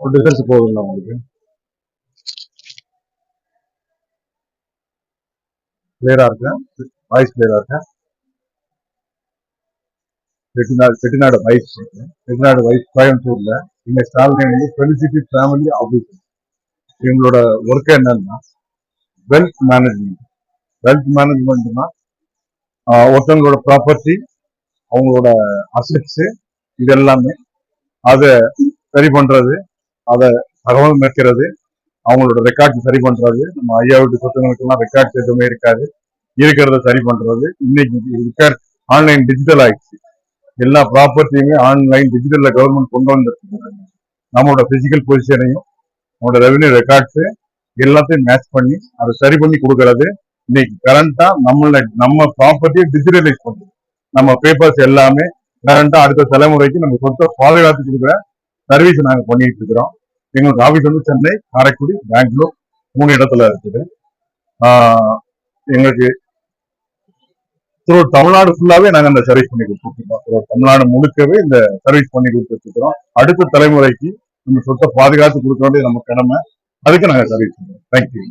ஒரு டிஃபரன்ஸ் போகுதுங்களா உங்களுக்கு? கிளியரா இருக்கா? வாய்ஸ் கிளியரா இருக்கா? செட்டிநாடு செட்டிநாடு வைஸ் செட்டிநாடு வைஸ் கோயம்புத்தூர்ல. எங்க ஸ்டால் நேம் வந்து ஃபெலிசிட்டி ஃபேமிலி ஆஃபீஸ் எங்களோட ஒர்க் என்னன்னா வெல்த் மேனேஜ்மெண்ட் வெல்த் மேனேஜ்மெண்ட்னா ஒருத்தவங்களோட ப்ராப்பர்ட்டி அவங்களோட அசட்ஸு இது எல்லாமே அதை சரி பண்றது அதை தகவல் மேற்கிறது. அவங்களோட ரெக்கார்ட்ஸ் சரி பண்றது. நம்ம ஐயா வீட்டு சொத்துங்களுக்கெல்லாம் ரெக்கார்ட்ஸ் எதுவுமே இருக்காது. இருக்கிறத சரி பண்றது. இன்னைக்கு ரெக்கார்ட் ஆன்லைன் டிஜிட்டல் ஆயிடுச்சு. எல்லா ப்ராப்பர்ட்டியுமே ஆன்லைன் டிஜிட்டல்ல கவர்மெண்ட் கொண்டு வந்துருக்கு நம்மளோட பிசிக்கல் பொசிஷனையும் நம்மளோட ரெவன்யூ ரெக்கார்ட்ஸ் எல்லாத்தையும் மேட்ச் பண்ணி அதை சரி பண்ணி கொடுக்கறது. இன்னைக்கு கரண்டா நம்மள நம்ம ப்ராப்பர்ட்டியை டிஜிட்டலைஸ் பண்றது நம்ம பேப்பர்ஸ் எல்லாமே கரண்டா அடுத்த தலைமுறைக்கு நம்ம சொத்தை பாதுகாத்து கொடுக்குற சர்வீஸ் நாங்க பண்ணிட்டு இருக்கிறோம். எங்களுக்கு ஆபீஸ் வந்து சென்னை காரைக்குடி பெங்களூர் மூணு இடத்துல இருக்குது. ஆஹ் எங்களுக்கு த்ரூ தமிழ்நாடு ஃபுல்லாவே நாங்க அந்த சர்வீஸ் பண்ணி கொடுத்துருக்கோம். Through தமிழ்நாடு முழுக்கவே இந்த சர்வீஸ் பண்ணி கொடுத்துருக்கிறோம். அடுத்த தலைமுறைக்கு நம்ம சொத்தை பாதுகாத்து கொடுக்க வேண்டிய நம்ம கடமை. அதுக்கு நாங்க சர்வீஸ் பண்ணுவோம் தேங்க்யூ